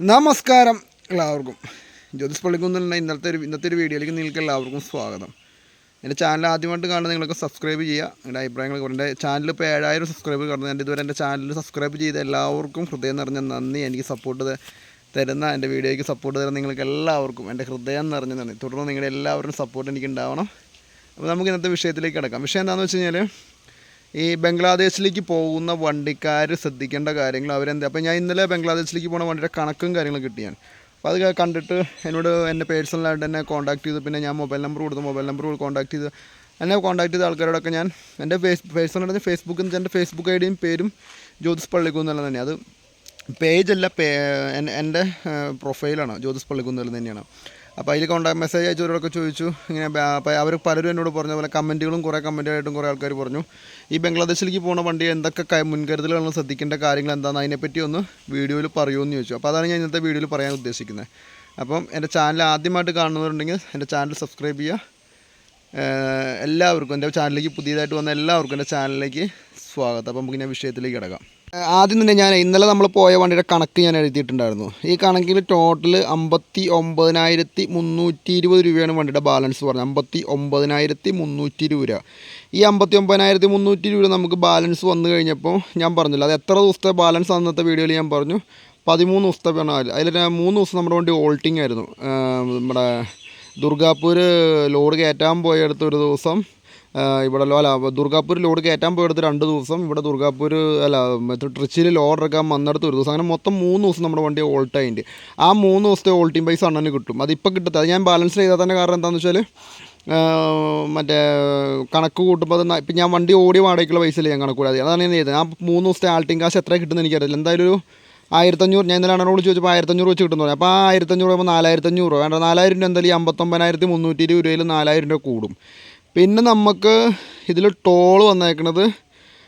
നമസ്കാരം എല്ലാവർക്കും. ജ്യോതിസ് പള്ളിക്കുന്നിലുള്ള ഇന്നത്തെ ഒരു ഇന്നത്തെ ഒരു വീഡിയോയിലേക്ക് നിങ്ങൾക്ക് എല്ലാവർക്കും സ്വാഗതം. എന്റെ ചാനൽ ആദ്യമായിട്ട് കാണുന്ന നിങ്ങൾക്ക് സബ്സ്ക്രൈബ് ചെയ്യുക. നിങ്ങളുടെ അഭിപ്രായങ്ങൾ എന്റെ ചാനൽ ഇപ്പോൾ ഏഴായിരം സബ്സ്ക്രൈബ് കടന്നു. എന്റെ ഇതുവരെ എന്റെ ചാനൽ സബ്സ്ക്രൈബ് ചെയ്ത എല്ലാവർക്കും ഹൃദയം നിറഞ്ഞ നന്ദി. എനിക്ക് സപ്പോർട്ട് തരുന്ന എന്റെ വീഡിയോയ്ക്ക് സപ്പോർട്ട് തരുന്ന നിങ്ങൾക്ക് എല്ലാവർക്കും എന്റെ ഹൃദയം നിറഞ്ഞ നന്ദി. തുടർന്ന് നിങ്ങളുടെ എല്ലാവരും സപ്പോർട്ട് എനിക്ക് ഉണ്ടാവണം അപ്പോൾ നമുക്ക് ഇന്നത്തെ വിഷയത്തിലേക്ക് കിടക്കാം. വിഷയം എന്താണെന്ന് വെച്ച് കഴിഞ്ഞാൽ ഈ ബംഗ്ലാദേശിലേക്ക് പോകുന്ന വണ്ടിക്കാർ ശ്രദ്ധിക്കേണ്ട കാര്യങ്ങൾ അവരെന്താ? അപ്പോൾ ഞാൻ ഇന്നലെ ബംഗ്ലാദേശിലേക്ക് പോകുന്ന വണ്ടിയുടെ കണക്കും കാര്യങ്ങളും കിട്ടിയാണ് അപ്പോൾ അത് കണ്ടിട്ട് എന്നോട് എന്നെ പേഴ്സണലായിട്ട് എന്നെ കോൺടാക്ട് ചെയ്ത്. പിന്നെ ഞാൻ മൊബൈൽ നമ്പർ കൊടുത്തു. മൊബൈൽ നമ്പർ കോൺടാക്ട് ചെയ്ത് എന്നെ കോൺടാക്ട് ചെയ്ത ആൾക്കാരോടൊക്കെ ഞാൻ എന്റെ ഫേസ് പേഴ്സണലായിട്ട് ഫേസ്ബുക്കിൽ എന്റെ ഫേസ്ബുക്ക് ഐ ഡിയും പേരും ജ്യോതിസ് പള്ളിക്കുന്നില്ല തന്നെ അത് പേജല്ല പേ എന്റെ പ്രൊഫൈലാണ് ജ്യോതിസ് പള്ളിക്കുന്നില്ല തന്നെയാണ്. അപ്പോൾ അതിൽ കോൺടാക്ട് മെസ്സേജ് അയച്ചവരോടൊക്കെ ചോദിച്ചു. ഇങ്ങനെ അപ്പോൾ അവർ പലരും എന്നോട് പറഞ്ഞ പോലെ കമന്റുകളും കുറേ കമന്റായിട്ടും കുറേ ആൾക്കാർ പറഞ്ഞു. ഈ ബംഗ്ലാദേശിലേക്ക് പോകുന്ന വണ്ടി എന്തൊക്കെ മുൻകരുതലുകളാണ് ശ്രദ്ധിക്കേണ്ട കാര്യങ്ങൾ എന്താണെന്ന് അതിനെപ്പറ്റി ഒന്ന് വീഡിയോയിൽ പറയുമെന്ന് ചോദിച്ചു. അപ്പോൾ അതാണ് ഞാൻ ഇന്നത്തെ വീഡിയോയിൽ പറയാൻ ഉദ്ദേശിക്കുന്നത്. അപ്പം എന്റെ ചാനൽ ആദ്യമായിട്ട് കാണുന്നവരുണ്ടെങ്കിൽ എന്റെ ചാനൽ സബ്സ്ക്രൈബ് ചെയ്യുക. എല്ലാവർക്കും എന്റെ ചാനലിലേക്ക് പുതിയതായിട്ട് വന്ന എല്ലാവർക്കും എന്റെ ചാനലിലേക്ക് സ്വാഗതം. അപ്പം നമുക്ക് ഞാൻ വിഷയത്തിലേക്ക് കിടക്കാം. ആദ്യം തന്നെ ഞാൻ ഇന്നലെ നമ്മൾ പോയ വണ്ടിയുടെ കണക്ക് ഞാൻ എഴുതിയിട്ടുണ്ടായിരുന്നു. ഈ കണക്കിൽ ടോട്ടൽ അമ്പത്തി ഒമ്പതിനായിരത്തി മുന്നൂറ്റി ഇരുപത് രൂപയാണ് വണ്ടിയുടെ ബാലൻസ് പറഞ്ഞത്. അമ്പത്തി ഒമ്പതിനായിരത്തി മുന്നൂറ്റി ഇരുപത് രൂപ. ഈ അമ്പത്തി ഒമ്പതിനായിരത്തി മുന്നൂറ്റി രൂപ നമുക്ക് ബാലൻസ് വന്നു കഴിഞ്ഞപ്പോൾ ഞാൻ പറഞ്ഞില്ല. അത് എത്ര ദിവസത്തെ ബാലൻസ് അന്നത്തെ വീഡിയോയിൽ ഞാൻ പറഞ്ഞു. പതിമൂന്ന് ദിവസത്തെ വേണം അതിൽ മൂന്ന് ദിവസം നമ്മുടെ വണ്ടി ഓൾട്ടിങ് ആയിരുന്നു. നമ്മുടെ ദുർഗാപൂർ ലോഡ് കയറ്റാൻ പോയടുത്ത് ഒരു ദിവസം ഇവിടെ അല്ല ദുർഗാപൂർ ലോഡ് കയറ്റാൻ പോയെടുത്ത് രണ്ട് ദിവസം. ഇവിടെ ദുർഗാപൂർ അല്ല ട്രിച്ചിയിൽ ലോഡ് ഇറക്കാൻ വന്നിടത്ത് ഒരു ദിവസം. അങ്ങനെ മൊത്തം മൂന്ന് ദിവസം നമ്മുടെ വണ്ടി ഓൾട്ട് ആയിട്ട് ആ മൂന്ന് ദിവസത്തെ ഓൾട്ടിങ് പൈസ അണ്ണന് കിട്ടും. അതിപ്പോൾ കിട്ടത്തില്ല. അത് ഞാൻ ബാലൻസ് ചെയ്താൽ തന്നെ കാരണം എന്താണെന്ന് വെച്ചാൽ മറ്റേ കണക്ക് കൂട്ടുമ്പോൾ അത് ഇപ്പം ഞാൻ വണ്ടി ഓടി വാടകയ്ക്കുള്ള പൈസയില്ല ഞാൻ കണക്ക് കൂടാതെ. അതാണ് ഞാൻ ചെയ്തത്. ആ മൂന്ന് ദിവസത്തെ ആൾട്ടിങ് കാശ് എത്ര കിട്ടുമെന്ന് എനിക്കറിയില്ല എന്തായാലും ഒരു ആയിരത്തഞ്ഞൂറ് ഞാൻ ഇന്നലെ അണ്ണനോട് ചോദിച്ചപ്പോൾ ആയിരത്തഞ്ഞൂറ് വെച്ച് കിട്ടുന്നു അപ്പോൾ ആ ആയിരത്തഞ്ഞൂറ് ആകുമ്പോൾ നാലായിരത്തഞ്ഞൂറ് വേണ്ട നാലായിരം രൂപ എന്തായാലും ഈ അമ്പത്തൊമ്പതിനായിരത്തി മുന്നൂറ്റി ഇരുപത് രൂപയിൽ നാലായിരം രൂപ കൂടും. പിന്നെ നമുക്ക് ഇതിൽ ടോൾ വന്നേക്കണത്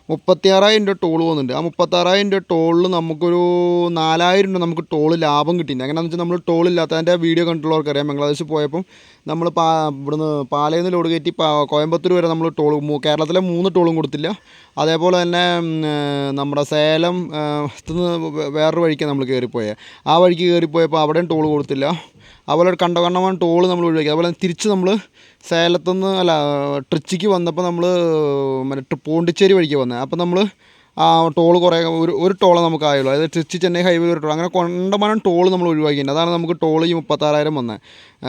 മുപ്പത്തിയാറായിരം രൂപ ടോൾ പോകുന്നുണ്ട് ആ മുപ്പത്താറായിരം രൂപ ടോളിൽ നമുക്കൊരു നാലായിരം രൂപ നമുക്ക് ടോൾ ലാഭം കിട്ടിയിട്ടുണ്ട് എങ്ങനെയാണെന്ന് വെച്ചാൽ നമ്മൾ ടോൾ ഇല്ലാത്ത അതിന്റെ വീഡിയോ കണ്ടിട്ടുള്ളവർക്കറിയാം. ബംഗ്ലാദേശിൽ പോയപ്പം നമ്മൾ പാ ഇവിടുന്ന് പാലയിൽ നിന്ന് ലോഡ് കയറ്റി കോയമ്പത്തൂർ വരെ നമ്മൾ ടോൾ കേരളത്തിലെ മൂന്ന് ടോളും കൊടുത്തില്ല. അതേപോലെ തന്നെ നമ്മുടെ സേലം വേറൊരു വഴിക്കാണ് നമ്മൾ കയറിപ്പോയത് ആ വഴിക്ക് കയറിപ്പോയപ്പോൾ അവിടെയും ടോൾ കൊടുത്തില്ല. അതുപോലെ ഒരു കണ്ടകണ്ണമാണ് ടോൾ നമ്മൾ ഒഴിവാക്കി അതുപോലെ തിരിച്ച് നമ്മൾ സേലത്തുനിന്ന് അല്ല ട്രിച്ചിക്ക് വന്നപ്പോൾ നമ്മൾ മറ്റേ പോണ്ടിച്ചേരി വഴിക്ക് വന്നത് അപ്പോൾ നമ്മൾ ആ ടോൾ കുറേ ഒരു ഒരു ടോളെ നമുക്ക് ആയുള്ളൂ. അതായത് ട്രിച്ചി ചെന്നൈ ഹൈവേ ഒരു ടോൾ അങ്ങനെ കൊണ്ടമാനം ടോൾ നമ്മൾ ഒഴിവാക്കിയിട്ടുണ്ട്. അതാണ് നമുക്ക് ടോൾ ഈ മുപ്പത്താറായിരം വന്നത്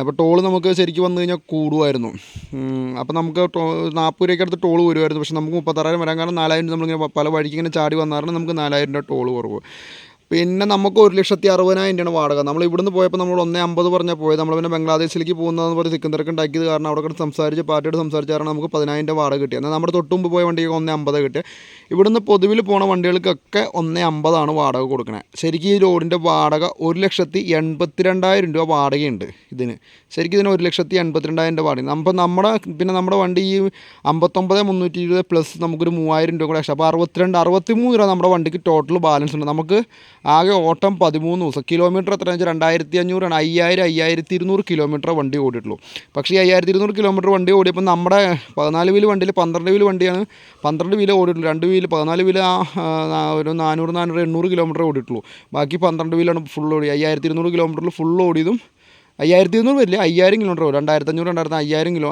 അപ്പോൾ ടോൾ നമുക്ക് ശരിക്കും വന്നു കഴിഞ്ഞാൽ കൂടുമായിരുന്നു. അപ്പോൾ നമുക്ക് നാൽപ്പത് രൂപയ്ക്ക് അടുത്ത് ടോൾ വരുമായിരുന്നു. പക്ഷേ നമുക്ക് മുപ്പത്താറായിരം വരാൻ കാരണം നാലായിരം നമ്മളിങ്ങനെ പല വഴിക്ക് ഇങ്ങനെ ചാടി വന്നാലും നമുക്ക് നാലായിരം രൂപ ടോൾ കുറവ്. പിന്നെ നമുക്ക് ഒരു ലക്ഷത്തി അറുപതിനായിരം രൂപയാണ് വാടക. നമ്മൾ ഇവിടുന്ന് പോയപ്പോൾ നമ്മൾ ഒന്നേ അമ്പത് പറഞ്ഞാൽ പോയത്. നമ്മൾ പിന്നെ ബംഗ്ലാദേശിലേക്ക് പോകുന്നതെന്ന് പറഞ്ഞ് തിക്കും തിരക്ക് ഉണ്ടാക്കിയത് കാരണം അവിടെ കിടന്ന് സംസാരിച്ച് പാർട്ടിയോട് സംസാരിച്ച കാരണം നമുക്ക് പതിനായിരം രൂപ വാടക കിട്ടിയത് എന്നാൽ നമ്മുടെ തൊട്ട് മുമ്പ് പോയ വണ്ടിക്ക് ഒന്നേ അമ്പത് കിട്ടിയത് ഇവിടുന്ന് പൊതുവിൽ പോണ വണ്ടികൾക്കൊക്കെ ഒന്നേ അമ്പതാണ് വാടക കൊടുക്കണേ. ശരിക്കും ഈ ലോഡിന്റെ വാടക ഒരു ലക്ഷത്തി എൺപത്തിരണ്ടായിരം രൂപ വാടകയുണ്ട് ഇതിന്. ശരിക്കും ഇതിന് ഒരു ലക്ഷത്തി എൺപത്തിരണ്ടായിരം രൂപ വാടക അപ്പോൾ നമ്മുടെ പിന്നെ നമ്മുടെ വണ്ടി ഈ അമ്പത്തൊമ്പത് മുന്നൂറ്റി ഇരുപത് പ്ലസ് നമുക്കൊരു മൂവായിരം രൂപ കൂടെ അപ്പോൾ അറുപത്തിരണ്ട് അറുപത്തിമൂന്ന് രൂപ നമ്മുടെ വണ്ടിക്ക് ടോട്ടൽ ബാലൻസ് ഉണ്ട്. നമുക്ക് ആകെ ഓട്ടം പതിമൂന്ന് ദിവസം. കിലോമീറ്റർ എത്ര വെച്ചാൽ രണ്ടായിരത്തി അഞ്ഞൂറാണ് അയ്യായിരം അയ്യായിരത്തി ഇരുന്നൂറ് കിലോമീറ്റർ വണ്ടി ഓടിയിട്ടുള്ളൂ. പക്ഷേ ഈ അയ്യായിരത്തി ഇരുന്നൂറ് കിലോമീറ്റർ വണ്ടി ഓടിയപ്പോൾ നമ്മുടെ പതിനാല് വീൽ വണ്ടിയിൽ പന്ത്രണ്ട് വീൽ വണ്ടിയാണ് പന്ത്രണ്ട് വീൽ ഓടിയിട്ടുള്ളൂ. രണ്ട് വീൽ പതിനാല് വീൽ ഒരു നാനൂറ് നാനൂറ് എണ്ണൂറ് കിലോമീറ്റർ ഓടിയിട്ടുള്ളൂ. ബാക്കി പന്ത്രണ്ട് വീലാണ് ഫുൾ ഓടി. അയ്യായിരത്തി ഇരുന്നൂറ് കിലോമീറ്ററിൽ ഫുൾ ഓടിയതും അയ്യായിരത്തി ഇരുന്നൂറ് വരില്ല? അയ്യായിരം കിലോമീറ്റർ വരും രണ്ടായിരത്തി അഞ്ഞൂറ് രണ്ടായിരത്തി അയ്യായിരം കിലോ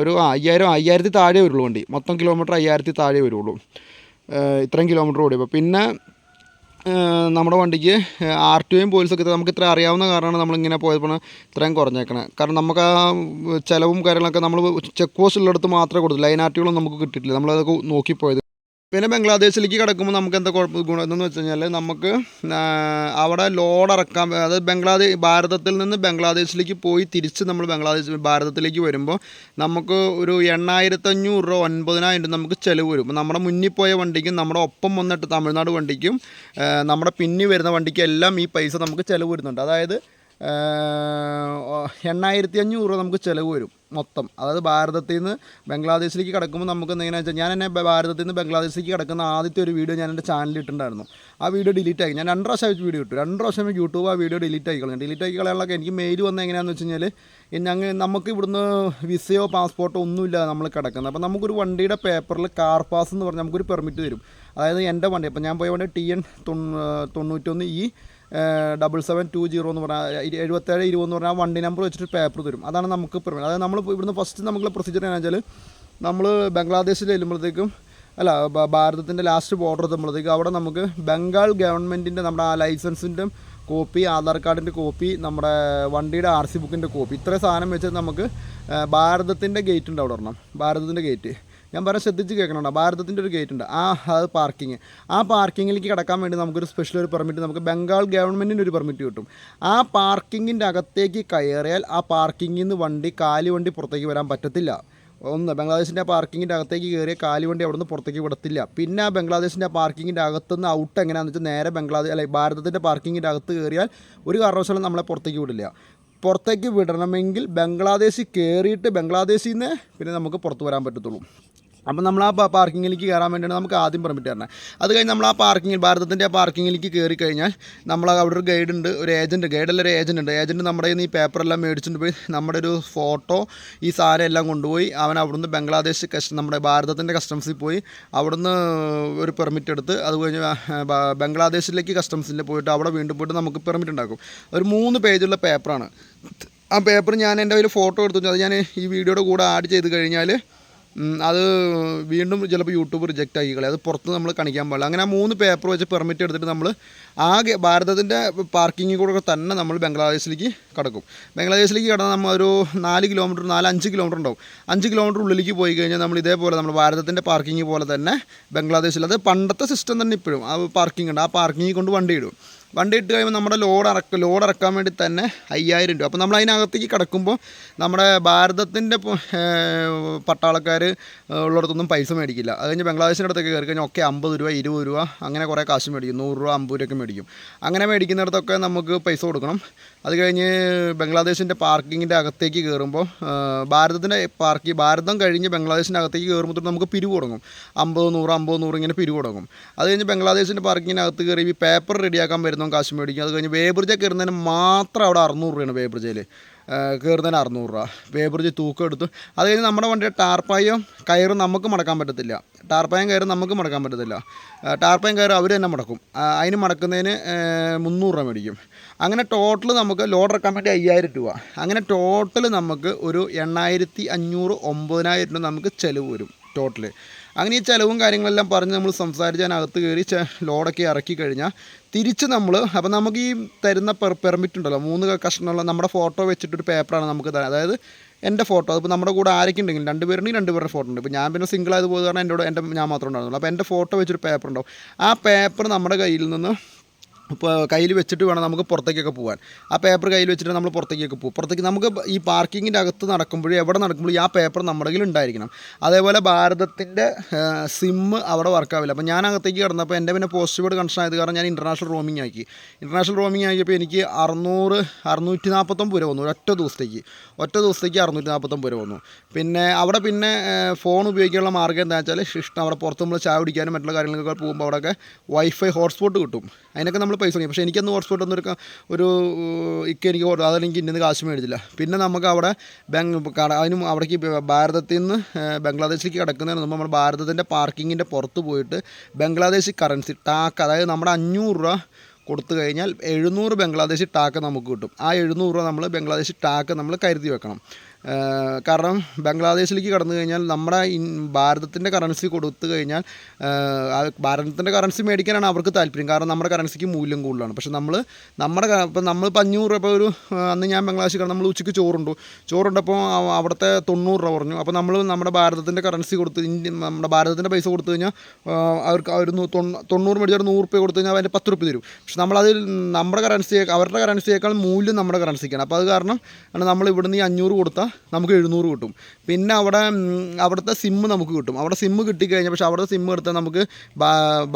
ഒരു അയ്യായിരം അയ്യായിരത്തി താഴെ വരുള്ളൂ വണ്ടി. മൊത്തം കിലോമീറ്റർ അയ്യായിരത്തി താഴെ വരുള്ളൂ. ഇത്രയും കിലോമീറ്റർ ഓടിയപ്പോൾ. പിന്നെ നമ്മുടെ വണ്ടിക്ക് ആർ ടി ഒയും പോലീസൊക്കെ നമുക്ക് ഇത്ര അറിയാവുന്ന കാരണമാണ് നമ്മളിങ്ങനെ പോയപ്പോൾ ഇത്രയും കുറഞ്ഞേക്കണേ. കാരണം നമുക്ക് ആ ചിലവും കാര്യങ്ങളൊക്കെ നമ്മൾ ചെക്ക് പോസ്റ്റ് ഉള്ളിടത്ത് മാത്രമേ കൊടുത്തു ലൈൻ ആർ ടികളും നമുക്ക് കിട്ടിയിട്ടില്ല. നമ്മളതൊക്കെ നോക്കിപ്പോയത്. പിന്നെ ബംഗ്ലാദേശിലേക്ക് കിടക്കുമ്പോൾ നമുക്ക് എന്താ കുഴപ്പം? ഗുണം എന്തെന്ന് വെച്ച് കഴിഞ്ഞാൽ നമുക്ക് അവിടെ ലോഡ് ഇറക്കാൻ അതായത് ബംഗ്ലാദേശ് ഭാരതത്തിൽ നിന്ന് ബംഗ്ലാദേശിലേക്ക് പോയി തിരിച്ച് നമ്മൾ ബംഗ്ലാദേശ് ഭാരതത്തിലേക്ക് വരുമ്പോൾ നമുക്ക് ഒരു എണ്ണായിരത്തഞ്ഞൂറ് രൂപ ഒൻപതിനായിരം രൂപ നമുക്ക് ചിലവ് വരും. അപ്പോൾ നമ്മുടെ മുന്നിൽ പോയ വണ്ടിക്കും നമ്മുടെ ഒപ്പം വന്നിട്ട് തമിഴ്നാട് വണ്ടിക്കും നമ്മുടെ പിന്നി വരുന്ന വണ്ടിക്കും എല്ലാം ഈ പൈസ നമുക്ക് ചിലവ് വരുന്നുണ്ട്. അതായത് എണ്ണായിരത്തി അഞ്ഞൂറ് രൂപ നമുക്ക് ചിലവ് വരും മൊത്തം. അതായത് ഭാരതത്തിൽ നിന്ന് ബംഗ്ലാദേശിലേക്ക് കിടക്കുമ്പോൾ നമുക്ക് എന്തെങ്കിലും വെച്ചാൽ ഞാൻ എന്നെ ഭാരതത്തിൽ നിന്ന് ബംഗ്ലാദേശിലേക്ക് കിടക്കുന്ന ആദ്യത്തെ ഒരു വീഡിയോ ഞാൻ എന്റെ ചാനലിൽ ഇട്ടിട്ടുണ്ടായിരുന്നു. ആ വീഡിയോ ഡിലീറ്റ് ആക്കി ഞാൻ രണ്ട് പ്രാവശ്യം വീഡിയോ ഇട്ടു. രണ്ട് പ്രാവശ്യം യൂട്യൂബ് ആ വീഡിയോ ഡിലീറ്റ് ആക്കി കളഞ്ഞു. ഡിലീറ്റ് ആക്കി കളയാനുള്ള എനിക്ക് മെയിൽ വന്ന എങ്ങനെയാണെന്ന് വെച്ച് കഴിഞ്ഞാൽ ഞങ്ങൾ നമുക്ക് ഇവിടുന്ന് വിസയോ പാസ്പോർട്ടോ ഒന്നുമില്ല നമ്മൾ കിടക്കുന്നത്. അപ്പോൾ നമുക്കൊരു വണ്ടിയുടെ പേപ്പറിൽ കാർ പാസ് എന്ന് പറഞ്ഞാൽ നമുക്കൊരു പെർമിറ്റ് തരും അതായത് എന്റെ വണ്ടി. അപ്പോൾ ഞാൻ പോയ വണ്ടി ടി എൻ തൊണ്ണൂറ്റൊന്ന് ഈ ഡബിൾ സെവൻ ടു സീറോ എന്ന് പറഞ്ഞാൽ എഴുപത്തേഴ് ഇരുപത് എന്ന് പറഞ്ഞാൽ വണ്ടി നമ്പർ വെച്ചിട്ട് പേപ്പർ തരും. അതാണ് നമുക്ക് പെർമിറ്റ് അതായത് നമ്മൾ ഇവിടുന്ന് ഫസ്റ്റ് നമുക്ക് പ്രൊസീജിയർ എന്ന് വെച്ചാൽ നമ്മൾ ബംഗ്ലാദേശിൽ ചെല്ലുമ്പോഴത്തേക്കും അല്ല ഭാരതത്തിന്റെ ലാസ്റ്റ് ബോർഡർ എത്തുമ്പോഴത്തേക്കും അവിടെ നമുക്ക് ബംഗാൾ ഗവൺമെന്റിന്റെ നമ്മുടെ ആ ലൈസൻസിന്റെ കോപ്പി ആധാർ കാർഡിന്റെ കോപ്പി നമ്മുടെ വണ്ടിയുടെ ആർ സി ബുക്കിന്റെ കോപ്പി. ഇത്ര സാധനം വെച്ച് നമുക്ക് ഭാരതത്തിന്റെ ഗേറ്റ് ഉണ്ട് അവിടെ ഒരെണ്ണം. ഭാരതത്തിന്റെ ഗേറ്റ് ഞാൻ പറയാൻ ശ്രദ്ധിച്ച് കേൾക്കണോ ഭാരതത്തിന്റെ ഒരു ഗേറ്റ് ഉണ്ട്. ആ അത് പാർക്കിങ് ആ പാർക്കിങ്ങിലേക്ക് കിടക്കാൻ വേണ്ടി നമുക്കൊരു സ്പെഷ്യൽ ഒരു പെർമിറ്റ് നമുക്ക് ബംഗാൾ ഗവൺമെന്റിന്റെ ഒരു പെർമിറ്റ് കിട്ടും. ആ പാർക്കിങ്ങിന്റെ അകത്തേക്ക് കയറിയാൽ ആ പാർക്കിങ്ങിൽ നിന്ന് വണ്ടി കാലി വണ്ടി പുറത്തേക്ക് വരാൻ പറ്റത്തില്ല. ഒന്ന് ബംഗ്ലാദേശിന്റെ പാർക്കിങ്ങിന്റെ അകത്തേക്ക് കയറിയ കാലുവണ്ടി അവിടെ നിന്ന് പുറത്തേക്ക് വിടത്തില്ല. പിന്നെ ആ ബംഗ്ലാദേശിന്റെ പാർക്കിങ്ങിന്റെ അകത്തുനിന്ന് ഔട്ട് എങ്ങനെയാണെന്ന് വെച്ചാൽ നേരെ ബംഗ്ലാദേശ് അല്ലെ ഭാരതത്തിന്റെ പാർക്കിങ്ങിന്റെ അകത്ത് കയറിയാൽ ഒരു കാരണവശാലും നമ്മളെ പുറത്തേക്ക് വിടില്ല. പുറത്തേക്ക് വിടണമെങ്കിൽ ബംഗ്ലാദേശിൽ കയറിയിട്ട് ബംഗ്ലാദേശിൽ നിന്ന് പിന്നെ നമുക്ക് പുറത്ത് വരാൻ പറ്റത്തുള്ളൂ. അപ്പം നമ്മൾ ആ പാർക്കിങ്ങിലേക്ക് കയറാൻ വേണ്ടിയാണ് നമുക്ക് ആദ്യം പെർമിറ്റ് തരണം. അത് കഴിഞ്ഞ് നമ്മൾ ആ പാർക്കിങ്ങിൽ ഭാരതത്തിന്റെ ആ പാർക്കിങ്ങിലേക്ക് കയറി കഴിഞ്ഞാൽ നമ്മൾ അവിടെ ഒരു ഗൈഡ് ഉണ്ട് ഒരു ഏജന്റ് ഗൈഡല്ല ഒരു ഏജന്റ് ഉണ്ട്. ഏജന്റ് നമ്മുടെ ഈ പേപ്പറെല്ലാം മേടിച്ചിട്ട് പോയി നമ്മുടെ ഒരു ഫോട്ടോ ഈ സാധനം എല്ലാം കൊണ്ടുപോയി അവൻ അവിടുന്ന് ബംഗ്ലാദേശ് കസ്റ്റം നമ്മുടെ ഭാരതത്തിന്റെ കസ്റ്റംസിൽ പോയി അവിടുന്ന് ഒരു പെർമിറ്റ് എടുത്ത് അത് കഴിഞ്ഞ് ബംഗ്ലാദേശിലേക്ക് കസ്റ്റംസിൽ പോയിട്ട് അവിടെ വീണ്ടും പോയിട്ട് നമുക്ക് പെർമിറ്റ് ഉണ്ടാക്കും. ഒരു മൂന്ന് പേജുള്ള പേപ്പറാണ് ആ പേപ്പർ ഞാൻ എന്റെ കയ്യിൽ ഫോട്ടോ എടുത്തു. അത് ഞാൻ ഈ വീഡിയോയുടെ കൂടെ ആഡ് ചെയ്ത് കഴിഞ്ഞാൽ അത് വീണ്ടും ചിലപ്പോൾ യൂട്യൂബ് റിജക്റ്റ് ആക്കി കളയും അത് പുറത്ത് നമ്മൾ കാണിക്കാൻ പാടില്ല. അങ്ങനെ ആ മൂന്ന് പേപ്പർ വെച്ച് പെർമിറ്റ് എടുത്തിട്ട് നമ്മൾ ആകെ ഭാരതത്തിന്റെ പാർക്കിങ്ങിൽ കൂടെ തന്നെ നമ്മൾ ബംഗ്ലാദേശിലേക്ക് കടക്കും. ബംഗ്ലാദേശിലേക്ക് കടന്നാൽ നമ്മൾ ഒരു നാല് കിലോമീറ്റർ നാല് അഞ്ച് കിലോമീറ്റർ ഉണ്ടാവും. അഞ്ച് കിലോമീറ്റർ ഉള്ളിലേക്ക് പോയി കഴിഞ്ഞാൽ നമ്മൾ ഇതേപോലെ നമ്മൾ ഭാരതത്തിന്റെ പാർക്കിംഗ് പോലെ തന്നെ ബംഗ്ലാദേശിൽ. അത് പണ്ടത്തെ സിസ്റ്റം തന്നെ ഇപ്പോഴും. ആ പാർക്കിംഗ് ഉണ്ട്. ആ പാർക്കിങ്ങിൽ കൊണ്ട് വണ്ടി ഇടും. വണ്ടി ഇട്ട് കഴിയുമ്പോൾ നമ്മുടെ ലോഡ് ഇറക്ക ലോഡ് ഇറക്കാൻ വേണ്ടി തന്നെ അയ്യായിരം രൂപ. അപ്പോൾ നമ്മൾ അതിനകത്തേക്ക് കിടക്കുമ്പോൾ നമ്മുടെ ഭാരതത്തിന്റെ പട്ടാളക്കാർ ഉള്ളിടത്തൊന്നും പൈസ മേടിക്കില്ല. അത് കഴിഞ്ഞ് ബംഗ്ലാദേശിന്റെ അടുത്തൊക്കെ കയറി കഴിഞ്ഞാൽ ഒക്കെ അമ്പത് രൂപ ഇരുപത് രൂപ അങ്ങനെ കുറേ കാശ് മേടിക്കും. നൂറ് രൂപ അമ്പത് രൂപയൊക്കെ മേടിക്കും. അങ്ങനെ മേടിക്കുന്നിടത്തൊക്കെ നമുക്ക് പൈസ കൊടുക്കണം. അത് കഴിഞ്ഞ് ബംഗ്ലാദേശിന്റെ പാർക്കിങ്ങിന്റെ അകത്തേക്ക് കയറുമ്പോൾ ഭാരതത്തിന്റെ പാർക്ക് ഭാരതം കഴിഞ്ഞ് ബംഗ്ലാദേശിന്റെ അകത്തേക്ക് കയറുമ്പോൾ തൊട്ട് നമുക്ക് പിരിവ് തുടങ്ങും. അമ്പത് നൂറ് അമ്പത് നൂറ് ഇങ്ങനെ പിരിവ് തുടങ്ങും. അത് കഴിഞ്ഞ് ബംഗ്ലാദേശിന്റെ പാർക്കിങ്ങിനകത്ത് കയറി ഈ പേപ്പർ റെഡിയാക്കാൻ വരുന്നതും കാശ് മേടിക്കും അത് കഴിഞ്ഞ് വേബ്രിജ കയറുന്നതിന് മാത്രം അവിടെ അറുന്നൂറ് രൂപയാണ് വേബ്രിജയിൽ കയറുന്നതിന് അറുന്നൂറ് രൂപ. വേബ്രിജ് തൂക്കം എടുത്തു. അത് കഴിഞ്ഞ് നമ്മുടെ വണ്ടിയുടെ ടാർപ്പായും കയറും നമുക്ക് മടക്കാൻ പറ്റത്തില്ല. ടാർപ്പായും കയറും നമുക്ക് മടക്കാൻ പറ്റത്തില്ല. ടാർപ്പായം കയറും അവർ തന്നെ മടക്കും. അതിന് മടക്കുന്നതിന് മുന്നൂറ് രൂപ മേടിക്കും. അങ്ങനെ ടോട്ടൽ നമുക്ക് ലോഡ് ഇറക്കാൻ വേണ്ടി അയ്യായിരം രൂപ. അങ്ങനെ ടോട്ടൽ നമുക്ക് ഒരു എണ്ണായിരത്തി അഞ്ഞൂറ് ഒമ്പതിനായിരം രൂപ നമുക്ക് ചിലവ് വരും. ടോട്ടൽ അങ്ങനെ ഈ ചിലവും കാര്യങ്ങളെല്ലാം പറഞ്ഞ് നമ്മൾ സംസാരിച്ച് അതിനകത്ത് കയറി ലോഡൊക്കെ ഇറക്കി കഴിഞ്ഞാൽ തിരിച്ച് നമ്മൾ അപ്പോൾ നമുക്ക് ഈ തരുന്ന പെർ പെർമിറ്റ് ഉണ്ടല്ലോ മൂന്ന് കഷ്ണമുള്ള നമ്മുടെ ഫോട്ടോ വെച്ചിട്ടൊരു പേപ്പറാണ് നമുക്ക് തരാം അതായത് എന്റെ ഫോട്ടോ അതിപ്പോൾ നമ്മുടെ കൂടെ ആരൊക്കെ ഉണ്ടെങ്കിലും രണ്ട് പേരുണ്ടെങ്കിൽ രണ്ട് പേരുടെ ഫോട്ടോ ഉണ്ട്. ഇപ്പോൾ ഞാൻ പിന്നെ സിംഗിൾ ആയത് പോയത് കാരണം എന്റെ എന്റെ ഞാൻ മാത്രമേ ഉണ്ടായിരുന്നുള്ളൂ. അപ്പോൾ എന്റെ ഫോട്ടോ വെച്ചൊരു പേപ്പർ ഉണ്ടാവും. ആ പേപ്പർ നമ്മുടെ കയ്യിൽ നിന്ന് ഇപ്പോൾ കയ്യിൽ വെച്ചിട്ട് വേണം നമുക്ക് പുറത്തേക്കൊക്കെ പോകാൻ ആ പേപ്പർ കയ്യിൽ വെച്ചിട്ട് നമ്മൾ പുറത്തേക്കൊക്കെ പോകും പുറത്തേക്ക് നമുക്ക് ഈ പാർക്കിങ്ങിന്റെ അകത്ത് നടക്കുമ്പോഴും എവിടെ നടക്കുമ്പോഴും ആ പേപ്പർ നമ്മുടെ കയ്യിൽ ഉണ്ടായിരിക്കണം. അതേപോലെ ഭാരതത്തിന്റെ സിമ്മ് അവിടെ വർക്കാവില്ല അപ്പോൾ ഞാൻ അകത്തേക്ക് കിടന്നപ്പോൾ എന്റെ പിന്നെ പോസ്റ്റ് പേഡ് കണക്ഷൻ ആയത് കാരണം ഞാൻ ഇന്റർനാഷണൽ റോമിംഗ് ആക്കി. ഇന്റർനാഷണൽ റോമിംഗ് ആക്കിയപ്പോൾ എനിക്ക് അറുന്നൂറ് അറുന്നൂറ്റി നാൽപ്പത്തൊമ്പത് രൂപ വന്നു ഒറ്റ ദിവസത്തേക്ക്. ഒറ്റ ദിവസത്തേക്ക് അറുന്നൂറ്റി നാൽപ്പത്തൊമ്പത് രൂപ വന്നു. പിന്നെ അവിടെ പിന്നെ ഫോൺ ഉപയോഗിക്കാനുള്ള മാർഗം എന്താ വെച്ചാൽ ഇഷ്ടം അവിടെ പുറത്ത് നമ്മൾ ചായ കുടിക്കാനും മറ്റുള്ള കാര്യങ്ങളൊക്കെ പോകുമ്പോൾ അവിടെയൊക്കെ വൈഫൈ ഹോട്ട്സ്പോട്ട് കിട്ടും. അതിനൊക്കെ നമ്മൾ പൈസ കൊടുക്കും പക്ഷേ എനിക്കൊന്നും ഹോട്ട്സ്പോട്ട് ഒന്നും ഒരു ഒരു ഇക്ക എനിക്ക് ഹോട്ട് എനിക്ക് കാശ് മേടിച്ചില്ല. പിന്നെ നമുക്ക് അവിടെ ബാങ്ക് കട അതിനും അവിടേക്ക് ഭാരതത്തിൽ നിന്ന് ബംഗ്ലാദേശിലേക്ക് കിടക്കുന്നതിന് നമ്മൾ ഭാരതത്തിന്റെ പാർക്കിങ്ങിന്റെ പുറത്ത് പോയിട്ട് ബംഗ്ലാദേശി കറൻസി ടാക്ക് അതായത് നമ്മുടെ അഞ്ഞൂറ് രൂപ കൊടുത്തു കഴിഞ്ഞാൽ എഴുന്നൂറ് ബംഗ്ലാദേശി ടാക്ക് നമുക്ക് കിട്ടും. ആ എഴുന്നൂറ് രൂപ നമ്മൾ ബംഗ്ലാദേശി ടാക്ക് നമ്മൾ കരുതി വെക്കണം. കാരണം ബംഗ്ലാദേശിലേക്ക് കടന്നു കഴിഞ്ഞാൽ നമ്മുടെ ഭാരതത്തിന്റെ കറൻസി കൊടുത്തു കഴിഞ്ഞാൽ ഭാരതത്തിന്റെ കറൻസി മേടിക്കാനാണ് അവർക്ക് താല്പര്യം. കാരണം നമ്മുടെ കറൻസിക്ക് മൂല്യം കൂടുതലാണ്. പക്ഷേ നമ്മൾ നമ്മുടെ ഇപ്പം നമ്മളിപ്പോൾ അഞ്ഞൂറ് രൂപ ഒരു അന്ന് ഞാൻ ബംഗ്ലാദേശിൽ കടന്നു നമ്മൾ ഉച്ചയ്ക്ക് ചോറുണ്ടു. ചോറുണ്ടപ്പോൾ അവ- അവിടുത്തെ തൊണ്ണൂറ് രൂപ പറഞ്ഞു. അപ്പോൾ നമ്മൾ നമ്മുടെ ഭാരതത്തിന്റെ കറൻസി കൊടുത്ത് ഇന്ത്യൻ നമ്മുടെ ഭാരതത്തിന്റെ പൈസ കൊടുത്തു കഴിഞ്ഞാൽ അവർക്ക് അവർ തൊണ്ണൂറ് മേടിച്ചാൽ നൂറ് രൂപ കൊടുത്തു കഴിഞ്ഞാൽ അതിന്റെ പത്ത് രൂപ തരും. പക്ഷെ നമ്മളത് നമ്മുടെ കറൻസിയേക്കാൾ അവരുടെ കറൻസിയേക്കാൾ മൂല്യം നമ്മുടെ കറൻസിക്കാണ് അപ്പോൾ അത് കാരണം നമ്മൾ ഇവിടുന്ന് ഈ അഞ്ഞൂറ് കൊടുത്താൽ നമുക്ക് എഴുന്നൂറ് കിട്ടും. പിന്നെ അവിടെ അവിടുത്തെ സിമ്മ് നമുക്ക് കിട്ടും. അവിടെ സിമ്മ് കിട്ടിക്കഴിഞ്ഞാൽ പക്ഷേ അവിടുത്തെ സിമ്മ് എടുത്താൽ നമുക്ക്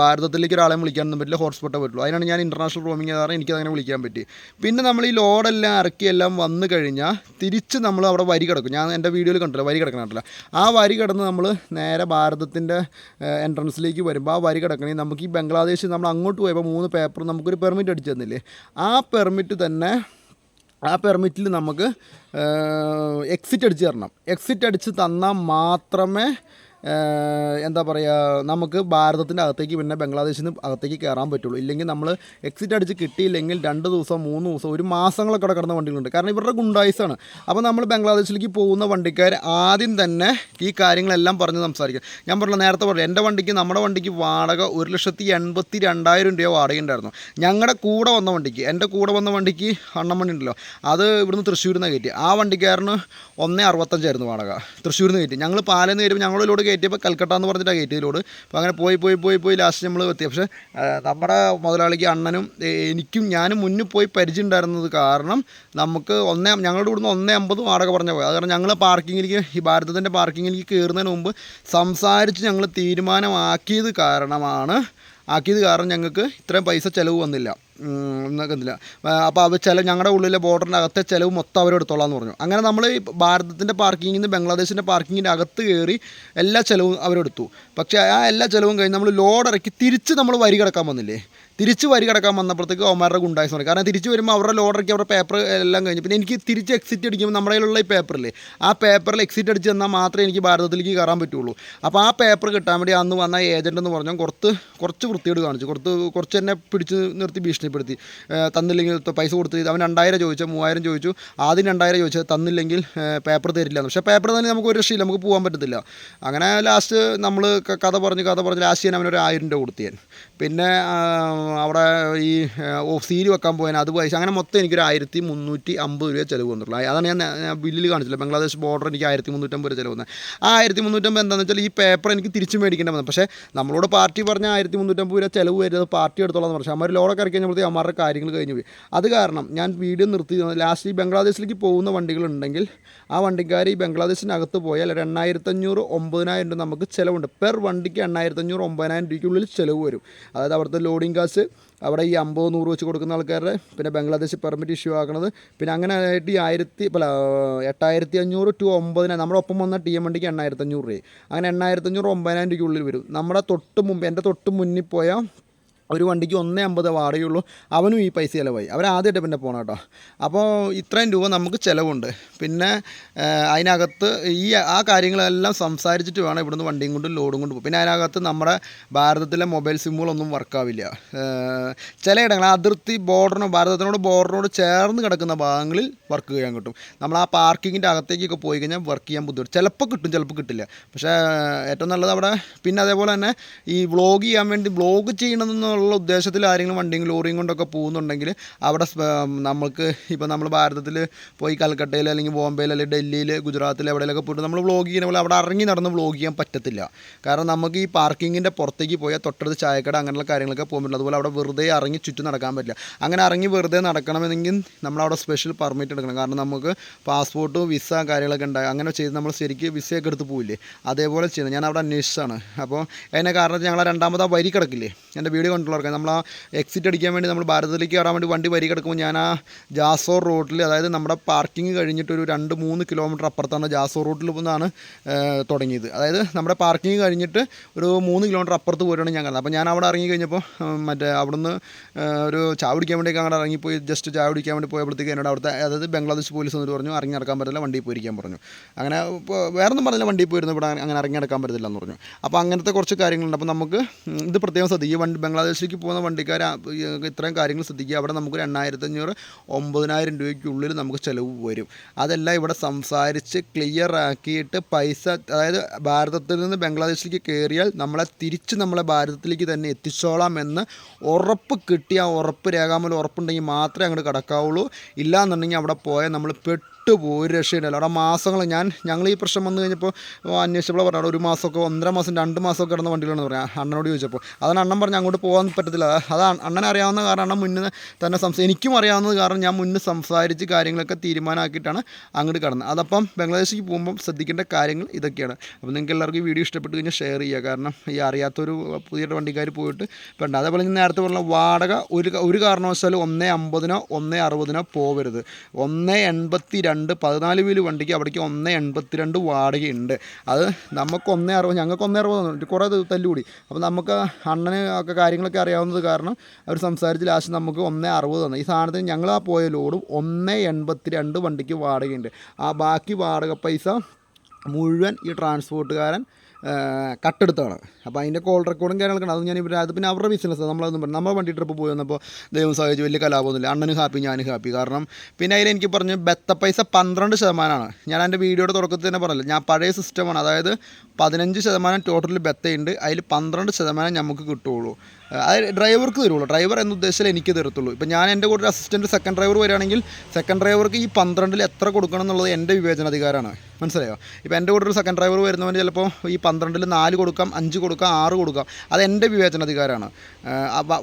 ഭാരതത്തിലേക്ക് ഒരാളെ വിളിക്കാനൊന്നും പറ്റില്ല ഹോട്ട്സ്പോട്ടേ പറ്റുള്ളൂ. അതിനാണ് ഞാൻ ഇന്റർനാഷണൽ റോമിങ് കാരണം എനിക്കതങ്ങനെ വിളിക്കാൻ പറ്റി. പിന്നെ നമ്മൾ ഈ ലോഡെല്ലാം ഇറക്കി എല്ലാം വന്നു കഴിഞ്ഞാൽ തിരിച്ച് നമ്മൾ അവിടെ വരി കിടക്കും. ഞാൻ എന്റെ വീഡിയോയിൽ കണ്ടില്ല വരി കിടക്കണം കണ്ടില്ല ആ വരി കിടന്ന് നമ്മൾ നേരെ ഭാരതത്തിന്റെ എൻട്രൻസിലേക്ക് വരുമ്പോൾ ആ വരി കിടക്കണമെങ്കിൽ നമുക്ക് ഈ ബംഗ്ലാദേശിൽ നമ്മൾ അങ്ങോട്ട് പോയപ്പോൾ മൂന്ന് പേപ്പർ നമുക്കൊരു പെർമിറ്റ് അടിച്ചു തന്നില്ലേ? ആ പെർമിറ്റ് തന്നെ ആ പെർമിറ്റിൽ നമുക്ക് എക്സിറ്റ് അടിച്ച് തരണം. എക്സിറ്റ് അടിച്ച് തന്നാൽ മാത്രമേ എന്താ പറയുക നമുക്ക് ഭാരതത്തിന്റെ അകത്തേക്ക് പിന്നെ ബംഗ്ലാദേശിൽ നിന്ന് അകത്തേക്ക് കയറാൻ പറ്റുള്ളൂ. ഇല്ലെങ്കിൽ നമ്മൾ എക്സിറ്റ് അടിച്ച് കിട്ടിയില്ലെങ്കിൽ രണ്ട് ദിവസം മൂന്ന് ദിവസം ഒരു മാസങ്ങളൊക്കെ അവിടെ കിടന്ന വണ്ടികളുണ്ട്. കാരണം ഇവരുടെ ഗുണ്ടായിസാണ്. അപ്പോൾ നമ്മൾ ബംഗ്ലാദേശിലേക്ക് പോകുന്ന വണ്ടിക്കാർ ആദ്യം തന്നെ ഈ കാര്യങ്ങളെല്ലാം പറഞ്ഞ് സംസാരിക്കുക ഞാൻ പറഞ്ഞ നേരത്തെ പറഞ്ഞു എന്റെ വണ്ടിക്ക് നമ്മുടെ വണ്ടിക്ക് വാടക ഒരു ലക്ഷത്തി എൺപത്തി രണ്ടായിരം രൂപ വാടക ഉണ്ടായിരുന്നു ഞങ്ങളുടെ കൂടെ വന്ന വണ്ടിക്ക് എന്റെ കൂടെ വന്ന വണ്ടിക്ക് അണ്ണം വണ്ടി ഉണ്ടല്ലോ അത് ഇവിടുന്ന് തൃശ്ശൂരിൽ നിന്ന് കയറ്റി. ആ വണ്ടിക്കാരന് ഒന്നേ അറുപത്തഞ്ചായിരുന്നു വാടക തൃശ്ശൂരിൽ നിന്ന് കയറ്റി. ഞങ്ങൾ പാലയിൽ നിന്ന് ഞങ്ങളിലോട് കയറ്റിയപ്പോൾ കൽക്കട്ട എന്ന് പറഞ്ഞിട്ടാണ് കയറ്റിയതിലോട് അപ്പോൾ അങ്ങനെ പോയി പോയി പോയി പോയി ലാസ്റ്റ് നമ്മൾ എത്തി. പക്ഷേ നമ്മുടെ മുതലാളിക്ക് അണ്ണനും എനിക്കും ഞാനും മുന്നിൽ പോയി പരിചയം ഉണ്ടായിരുന്നത് കാരണം നമുക്ക് ഒന്നേ ഞങ്ങളുടെ ഇവിടുന്ന് ഒന്നേ അമ്പത് വാടക പറഞ്ഞ പോയത് അത് കാരണം ഞങ്ങൾ പാർക്കിങ്ങിലേക്ക് ഈ ഭാരതത്തിന്റെ പാർക്കിങ്ങിലേക്ക് കയറുന്നതിന് മുമ്പ് സംസാരിച്ച് ഞങ്ങൾ തീരുമാനമാക്കിയത് കാരണമാണ് ആക്കിയത് കാരണം ഞങ്ങൾക്ക് ഇത്രയും പൈസ ചിലവ് വന്നില്ല. ില്ല അപ്പോൾ അവർ ചില ഞങ്ങളുടെ ഉള്ളിലെ ബോർഡറിന്റെ അകത്തെ ചിലവ് മൊത്തം അവരെടുത്തോളാം എന്ന് പറഞ്ഞു. അങ്ങനെ നമ്മൾ ഭാരതത്തിന്റെ പാർക്കിങ്ങിൽ നിന്ന് ബംഗ്ലാദേശിന്റെ പാർക്കിങ്ങിന്റെ അകത്ത് കയറി എല്ലാ ചിലവും അവരെടുത്തു പക്ഷേ ആ എല്ലാ ചിലവും കഴിഞ്ഞ് നമ്മൾ ലോഡ് ഇറക്കി തിരിച്ച് നമ്മൾ വരി കിടക്കാൻ വന്നില്ലേ? തിരിച്ച് വരി കിടക്കാൻ വന്നപ്പോഴത്തേക്ക് അവന്മാരുടെ ഗുണ്ടായി സോറി കാരണം തിരിച്ച് വരുമ്പോൾ അവരുടെ ലോഡറൊക്കെ അവരുടെ പേപ്പർ എല്ലാം കഴിഞ്ഞു. പിന്നെ എനിക്ക് തിരിച്ച് എക്സിറ്റ് അടിക്കുമ്പോൾ നമ്മുടെ കയ്യിലുള്ള ഈ പേപ്പറില്ലേ ആ പേപ്പറിൽ എക്സിറ്റ് അടിച്ച് തന്നാൽ മാത്രമേ എനിക്ക് ഭാരതത്തിലേക്ക് കയറാൻ പറ്റുള്ളൂ. അപ്പോൾ ആ പേപ്പർ കിട്ടാൻ വേണ്ടി അന്ന് വന്ന ഏജന്റ് എന്ന് പറഞ്ഞാൽ കുറച്ച് കുറച്ച് വൃത്തിയോട് കാണിച്ചു. കുറച്ച് കുറച്ച് എന്നെ പിടിച്ച് നിർത്തി ഭീഷണിപ്പെടുത്തി. തന്നില്ലെങ്കിൽ പൈസ കൊടുത്ത് അവൻ രണ്ടായിരം ചോദിച്ചു മൂവായിരം ചോദിച്ചു. ആദ്യം രണ്ടായിരം ചോദിച്ചത് തന്നില്ലെങ്കിൽ പേപ്പർ തരില്ല. പക്ഷേ പേപ്പർ തന്നെ നമുക്ക് ഒരു രക്ഷയില്ല നമുക്ക് പോകാൻ പറ്റത്തില്ല. അങ്ങനെ ലാസ്റ്റ് നമ്മൾ കഥ പറഞ്ഞ് കഥ പറഞ്ഞ് ലാസ്റ്റ് ഞാൻ അവനൊരു ആയിരം രൂപ കൊടുത്തു ഞാൻ. പിന്നെ അവിടെ ഈ സീൽ വെക്കാൻ പോയാൽ അത് പൈസ. അങ്ങനെ മൊത്തം എനിക്കൊരു ആയിരത്തി മുന്നൂറ്റി അമ്പത് രൂപ ചിലവ് വന്നിട്ടുള്ളൂ. അതാണ് ഞാൻ ബില്ലിൽ കാണിച്ചില്ല ബംഗ്ലാദേശ് ബോർഡർ എനിക്ക് ആയിരത്തി മുന്നൂറ്റമ്പത് രൂപ ചിലവ് വന്നത് ആ ആയിരത്തി മുന്നൂറ്റമ്പത് എന്താണെന്ന് വെച്ചാൽ ഈ പേപ്പർ എനിക്ക് തിരിച്ചു മേടിക്കേണ്ടി വന്നത് പക്ഷേ നമ്മളോട് പാർട്ടി പറഞ്ഞ ആയിരത്തി മുന്നൂറ്റമ്പത് രൂപ ചിലവ് വരുന്നത് പാർട്ടി എടുത്തോളാം എന്ന് പറഞ്ഞു. അമ്മ ലോഡൊക്കെ ഇറക്കി കഴിഞ്ഞപ്പോഴത്തേക്ക് അമ്മമാരുടെ കാര്യങ്ങൾ കഴിഞ്ഞു പോയി. അത് കാരണം ഞാൻ വീഡിയോ നിർത്തി. ലാസ്റ്റ് ഈ ബംഗ്ലാദേശിലേക്ക് പോകുന്ന വണ്ടികളുണ്ടെങ്കിൽ ആ വണ്ടിക്കാർ ഈ ബംഗ്ലാദേശിനകത്ത് പോയാൽ ഒരു എണ്ണായിരത്തഞ്ഞൂറ് ഒമ്പതിനായിരം രൂപ നമുക്ക് ചിലവുണ്ട്. പെർ വണ്ടിക്ക് എണ്ണായിരത്തഞ്ഞൂറ് ഒമ്പതിനായിരം രൂപയ്ക്കുള്ളിൽ ചിലവ് വരും. അതായത് അവിടുത്തെ ലോഡിംഗ് കാസ് അവിടെ ഈ അമ്പത് നൂറ് വെച്ച് കൊടുക്കുന്ന ആൾക്കാരുടെ പിന്നെ ബംഗ്ലാദേശ് പെർമിറ്റ് ഇഷ്യൂ ആക്കണത്. പിന്നെ അങ്ങനെ ആയിട്ട് ഈ ആയിരത്തി അല്ല എട്ടായിരത്തി അഞ്ഞൂറ് ടു ഒമ്പതിനായിരം നമ്മുടെ ഒപ്പം വന്ന ടി എം വണ്ടിക്ക് എണ്ണായിരത്തി അഞ്ഞൂറ് രൂപ അങ്ങനെ എണ്ണായിരത്തി അഞ്ഞൂറ് ഒമ്പതിനായിരം രൂപയ്ക്കുള്ളിൽ വരും. നമ്മുടെ തൊട്ട് മുമ്പ് എന്റെ തൊട്ട് മുന്നിൽ പോയ ഒരു വണ്ടിക്ക് ഒന്നേ അമ്പത് വാടകയുള്ളൂ. അവനും ഈ പൈസ ചിലവായി. അവരാദ്യമായിട്ട് പിന്നെ പോകണം കേട്ടോ. അപ്പോൾ ഇത്രയും രൂപ നമുക്ക് ചിലവുണ്ട്. പിന്നെ അതിനകത്ത് ഈ ആ കാര്യങ്ങളെല്ലാം സംസാരിച്ചിട്ട് വേണം ഇവിടുന്ന് വണ്ടിയും കൊണ്ട് ലോഡും കൊണ്ട് പോകും പിന്നെ അതിനകത്ത് നമ്മുടെ ഭാരതത്തിലെ മൊബൈൽ സിമ്മുകളൊന്നും വർക്കാവില്ല. ചിലയിടങ്ങൾ അതിർത്തി ബോർഡറിനോ ഭാരതത്തിനോട് ബോർഡറിനോട് ചേർന്ന് കിടക്കുന്ന ഭാഗങ്ങളിൽ വർക്ക് ചെയ്യാൻ കിട്ടും. നമ്മൾ ആ പാർക്കിങ്ങിന്റെ അകത്തേക്കൊക്കെ പോയി കഴിഞ്ഞാൽ വർക്ക് ചെയ്യാൻ ബുദ്ധിമുട്ട്. ചിലപ്പോൾ കിട്ടും ചിലപ്പോൾ കിട്ടില്ല. പക്ഷേ ഏറ്റവും നല്ലത് അവിടെ പിന്നെ അതേപോലെ തന്നെ ഈ വ്ളോഗ് ചെയ്യാൻ വേണ്ടി വ്ളോഗ് ചെയ്യണമെന്നുള്ള ഉദ്ദേശത്തിൽ ആരെങ്കിലും വണ്ടിയും ലോറിയും കൊണ്ടൊക്കെ പോകുന്നുണ്ടെങ്കിൽ അവിടെ നമുക്ക് ഇപ്പോൾ നമ്മൾ ഭാരതത്തിൽ പോയി കൽക്കട്ടയിൽ അല്ലെങ്കിൽ ബോംബെയിൽ അല്ലെങ്കിൽ ഡൽഹിയിൽ ഗുജറാത്തിൽ എവിടെയെങ്കിലൊക്കെ പോയിട്ട് നമ്മൾ വ്ളോഗ് ചെയ്യുന്ന പോലെ അവിടെ ഇറങ്ങി നടന്ന് വ്ളോഗ് ചെയ്യാൻ പറ്റത്തില്ല. കാരണം നമുക്ക് ഈ പാർക്കിങ്ങിന്റെ പുറത്തേക്ക് പോയാൽ തൊട്ടടുത്ത് ചായക്കട അങ്ങനെയുള്ള കാര്യങ്ങളൊക്കെ പോകാൻ പറ്റില്ല. അതുപോലെ അവിടെ വെറുതെ ഇറങ്ങി ചുറ്റും നടക്കാൻ പറ്റില്ല. അങ്ങനെ ഇറങ്ങി വെറുതെ നടക്കണമെങ്കിൽ നമ്മളവിടെ സ്പെഷ്യൽ പെർമിറ്റ് എടുക്കണം. കാരണം നമുക്ക് പാസ്പോർട്ട് വിസ കാര്യങ്ങളൊക്കെ ഉണ്ടാകും അങ്ങനെ ചെയ്ത് നമ്മൾ ശരിക്കും വിസയൊക്കെ എടുത്ത് പോയില്ലേ അതേപോലെ ചെയ്യുന്നത്. ഞാൻ അവിടെ അന്വേഷിച്ചാണ് അപ്പോൾ അതിനെ കാരണം ഞങ്ങൾ രണ്ടാമത് ആ വരി കിടക്കില്ലേ? എന്റെ വീഡിയോ കണ്ടുള്ളവർക്ക് നമ്മൾ ആ എക്സിറ്റ് അടിക്കാൻ വേണ്ടി നമ്മൾ ഭാരതത്തിലേക്ക് കയറാൻ വേണ്ടി വണ്ടി വരി കിടക്കുമ്പോൾ ഞാൻ ആ ജാസോർ റോഡിൽ അതായത് നമ്മുടെ പാർക്കിംഗ് കഴിഞ്ഞിട്ട് ഒരു രണ്ട് മൂന്ന് കിലോമീറ്റർ അപ്പുറത്താണ് ജാസോർ റോഡിൽ നിന്നാണ് തുടങ്ങിയത്. അതായത് നമ്മുടെ പാർക്കിംഗ് കഴിഞ്ഞിട്ട് ഒരു മൂന്ന് കിലോമീറ്റർ അപ്പുറത്ത് പോയിട്ടാണ് ഞാൻ കാണുന്നത് അപ്പോൾ ഞാൻ അവിടെ ഇറങ്ങി കഴിഞ്ഞപ്പോൾ മറ്റേ അവിടുന്ന് ഒരു ചായ കുടിക്കാൻ വേണ്ടി അങ്ങനെ ഇറങ്ങിപ്പോയി. ജസ്റ്റ് ചായ കുടിക്കാൻ വേണ്ടി പോയപ്പോഴത്തേക്ക് എന്നോട് അവിടുത്തെ അതായത് ബംഗ്ലാദേശ് പോലീസ് എന്നിട്ട് പറഞ്ഞു ഇറങ്ങി നടക്കാൻ പറ്റില്ല വണ്ടിയിൽ പോയിരിക്കാൻ പറഞ്ഞു. അങ്ങനെ വേറെ ഒന്നും പറഞ്ഞില്ല വണ്ടിയിൽ പോയിരുന്നു ഇവിടെ അങ്ങനെ ഇറങ്ങി നടക്കാൻ പറ്റത്തില്ല എന്ന് പറഞ്ഞു. അപ്പോൾ അങ്ങനത്തെ കുറച്ച് കാര്യങ്ങളുണ്ട്. അപ്പോൾ നമുക്ക് ഇത് പ്രത്യേകം ശ്രദ്ധിക്കുക. ഈ വണ്ടി ബംഗ്ലാദേശിലേക്ക് പോകുന്ന വണ്ടിക്കാർ ഇത്രയും കാര്യങ്ങൾ ശ്രദ്ധിക്കുക. അവിടെ നമുക്കൊരു എണ്ണായിരത്തി അഞ്ഞൂറ് ഒമ്പതിനായിരം രൂപയ്ക്കുള്ളിൽ നമുക്ക് ചിലവ് വരും. അതെല്ലാം ഇവിടെ സംസാരിച്ച് ക്ലിയർ ആക്കിയിട്ട് പൈസ അതായത് ഭാരതത്തിൽ നിന്ന് ബംഗ്ലാദേശിലേക്ക് കയറിയാൽ നമ്മളെ തിരിച്ച് നമ്മളെ ഭാരതത്തിലേക്ക് തന്നെ എത്തിച്ചോളാം എന്ന് ഉറപ്പ് കിട്ടിയ ഉറപ്പ് രേഖാമൂലം ഉറപ്പുണ്ടെങ്കിൽ മാത്രമേ അങ്ങോട്ട് കടക്കാവുള്ളൂ. ഇല്ലാന്നുണ്ടെങ്കിൽ അവിടെ പോയാൽ നമ്മൾ പെട്ട് പോയി ഒരു രക്ഷയില്ല അവിടെ മാസങ്ങൾ ഞാൻ ഞങ്ങൾ ഈ പ്രശ്നം വന്നു കഴിഞ്ഞപ്പോൾ അന്വേഷിച്ചപ്പോൾ പറഞ്ഞു ഒരു മാസമൊക്കെ ഒന്നര മാസം രണ്ട് മാസമൊക്കെ കിടന്ന വണ്ടികളാണെന്ന് പറയാം. അണ്ണനോട് ചോദിച്ചപ്പോൾ അതാണ് അണ്ണൻ പറഞ്ഞു അങ്ങോട്ട് പോകാൻ പറ്റത്തില്ല. അത് അണ്ണൻ അറിയാവുന്ന കാരണം അണ്ണൻ മുന്നേ തന്നെ സംസാ എനിക്കും അറിയാവുന്നത് കാരണം ഞാൻ മുന്നേ സംസാരിച്ച് കാര്യങ്ങളൊക്കെ തീരുമാനമാക്കിയിട്ടാണ് അങ്ങോട്ട് കടന്നത്. അതപ്പം ബംഗ്ലാദേശിക്ക് പോകുമ്പം ശ്രദ്ധിക്കേണ്ട കാര്യങ്ങൾ ഇതൊക്കെയാണ്. അപ്പോൾ നിങ്ങൾക്ക് എല്ലാവർക്കും വീഡിയോ ഇഷ്ടപ്പെട്ട് കഴിഞ്ഞാൽ ഷെയർ ചെയ്യുക. കാരണം ഈ അറിയാത്തൊരു പുതിയ വണ്ടിക്കാർ പോയിട്ട് വേണ്ട അതേപോലെ ഞാൻ നേരത്തെ പറഞ്ഞ വാടക ഒരു ഒരു കാരണവശാലും ഒന്നേ അമ്പതിനോ ഒന്നേ അറുപതിനോ പോവരുത്. ഒന്നേ എൺപത്തി രണ്ട് പതിനാല് വീൽ വണ്ടിക്ക് അവിടേക്ക് ഒന്ന് എൺപത്തിരണ്ട് വാടകയുണ്ട്. അത് നമുക്ക് ഒന്നേ അറുപത് ഞങ്ങൾക്ക് ഒന്നേ അറുപത് തന്നു കുറേ തല്ലുകൂടി. അപ്പോൾ നമുക്ക് അണ്ണന് ഒക്കെ കാര്യങ്ങളൊക്കെ അറിയാവുന്നത് കാരണം അവർ സംസാരിച്ച് ലാസ്റ്റ് നമുക്ക് ഒന്നേ അറുപത് തന്നു. ഈ സാധനത്തിന് ഞങ്ങൾ ആ പോയ ലോഡും ഒന്നേ എൺപത്തി രണ്ട് വണ്ടിക്ക് വാടകയുണ്ട്. ആ ബാക്കി വാടക പൈസ മുഴുവൻ ഈ ട്രാൻസ്പോർട്ടുകാരൻ കട്ടെടുത്താണ്. അപ്പോൾ അതിന്റെ കോൾ റെക്കോർഡും കാര്യങ്ങളൊക്കെ അത് ഞാൻ ഇവർ അത് പിന്നെ അവരുടെ ബിസിനസ് നമ്മളതൊന്നും പറഞ്ഞു നമ്മൾ വണ്ടി ട്രിപ്പ് പോയി വന്നപ്പോൾ ദൈവം സഹായിച്ചു. വലിയ കലാപമൊന്നുമില്ല. അണ്ണനും ഹാപ്പി ഞാനും ഹാപ്പി കാരണം പിന്നെ അതിൽ എനിക്ക് പറഞ്ഞു ബെത്ത പൈസ പന്ത്രണ്ട് ശതമാനമാണ്. ഞാൻ എന്റെ വീഡിയോയുടെ തുടക്കത്തിൽ തന്നെ പറഞ്ഞില്ല. ഞാൻ പഴയ സിസ്റ്റമാണ് അതായത് പതിനഞ്ച് ശതമാനം ടോട്ടൽ ബെത്തയുണ്ട്. അതിൽ പന്ത്രണ്ട് ശതമാനം നമുക്ക് കിട്ടുകയുള്ളൂ. അത് ഡ്രൈവർക്ക് തരുള്ളൂ. ഡ്രൈവർ എന്ന ഉദ്ദേശത്തിൽ എനിക്ക് തരത്തുള്ളൂ. ഇപ്പം ഞാൻ എന്റെ കൂടെ അസിസ്റ്റന്റ് സെക്കൻഡ് ഡ്രൈവർ വരികയാണെങ്കിൽ സെക്കൻഡ് ഡ്രൈവർക്ക് ഈ പന്ത്രണ്ടിൽ എത്ര കൊടുക്കണം എന്നുള്ളത് എന്റെ വിവേചനാധികാരമാണ്. മനസ്സിലായോ? ഇപ്പോൾ എന്റെ കൂടെ ഒരു സെക്കൻഡ് ഡ്രൈവർ വരുന്നവന് ചിലപ്പോൾ ഈ പന്ത്രണ്ടിൽ നാല് കൊടുക്കാം അഞ്ച് കൊടുക്കാം ആറ് കൊടുക്കാം. അത് എന്റെ വിവേചനാധികാരമാണ്.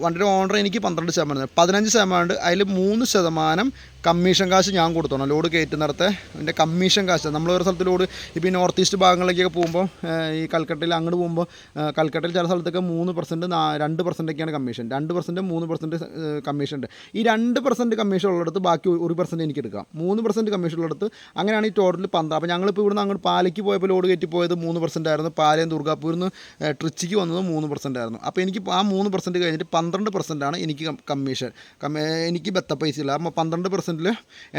വണ്ടിയുടെ ഓണർ എനിക്ക് പന്ത്രണ്ട് ശതമാനം. പതിനഞ്ച് ശതമാനം അതിൽ മൂന്ന് ശതമാനം കമ്മീഷൻ കാശ് ഞാൻ കൊടുത്തോണം. ലോഡ് കയറ്റുന്നിടത്ത് എന്റെ കമ്മീഷൻ കാശ്. നമ്മൾ ഓരോ സ്ഥലത്ത് ലോഡ് ഇപ്പോൾ ഈ നോർത്ത് ഈസ്റ്റ് ഭാഗങ്ങളിലേക്കൊക്കെ പോകുമ്പോൾ ഈ കൽക്കട്ടയിൽ അങ്ങോട്ട് പോകുമ്പോൾ കൽക്കട്ടയിൽ ചില സ്ഥലത്തൊക്കെ മൂന്ന് പെർസെന്റ് രണ്ട് പെർസെന്റൊക്കെയാണ് കമ്മീഷൻ. രണ്ട് പെർസെന്റ് മൂന്ന് പെർസെന്റ് കമ്മീഷൻ ഉണ്ട്. ഈ രണ്ട് പെർസെന്റ് കമ്മീഷൻ ഉള്ളിടത്ത് ബാക്കി ഒരു പെർസെന്റ് എനിക്ക് എടുക്കാം. മൂന്ന് പെർസെന്റ് കമ്മീഷൻ ഉള്ളിടത്ത് അങ്ങനെയാണ് ഈ ടോട്ടൽ പന്ത്രണ്ട്. അപ്പോൾ ഞങ്ങളിപ്പോൾ ഇവിടുന്ന് അങ്ങോട്ട് പാലയ്ക്ക് പോയപ്പോൾ ലോഡ് കയറ്റി പോയത് മൂന്ന് പെർസെന്റ് ആയിരുന്നു. പാലയം ദുർഗാപൂരിൽ നിന്ന് ട്രിച്ചിക്ക് വന്നത് മൂന്ന് പെർസെന്റ് ആയിരുന്നു. അപ്പോൾ എനിക്ക് ആ മൂന്ന് പെർസെന്റ് കഴിഞ്ഞിട്ട് പന്ത്രണ്ട് പെർസെന്റ് ആണ് എനിക്ക് കമ്മീഷൻ എനിക്ക് ബത്ത പൈസ ഇല്ല. അപ്പോൾ പന്ത്രണ്ട് പെർസെന്റിൽ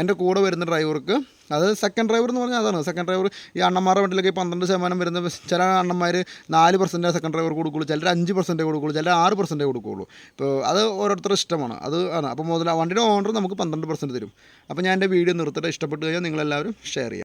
എന്റെ കൂടെ വരുന്ന ഡ്രൈവർക്ക് അത് സെക്കൻഡ് ഡ്രൈവർ എന്ന് പറഞ്ഞാൽ അതാണ്. സെക്കൻഡ് ഡ്രൈവർ ഈ അണ്ണന്മാരുടെ വണ്ടിയിലൊക്കെ പന്ത്രണ്ട് ശതമാനം വരുന്ന ചില അണ്ണന്മാർ നാല് പെർസെന്റ് സെക്കൻഡ് ഡ്രൈവർ കൊടുക്കുള്ളൂ. ചിലർ അഞ്ച് പെർസെന്റേ കൊടുക്കുള്ളൂ. ചിലർ ആറ് പെർസെന്റേ കൊടുക്കുള്ളൂ. ഇപ്പോൾ അത് ഓരോരുത്തരുടെ ഇഷ്ടമാണ്. അത് ആണ്. അപ്പോൾ മുതൽ വണ്ടിയുടെ ഓണർ നമുക്ക് പന്ത്രണ്ട് പെർസെന്റ് തരും. അപ്പോൾ ഞാൻ എന്റെ വീഡിയോ നിർത്തിയിട്ട് ഇഷ്ടപ്പെട്ട് കഴിഞ്ഞാൽ നിങ്ങളെല്ലാവരും ഷെയർ ചെയ്യുക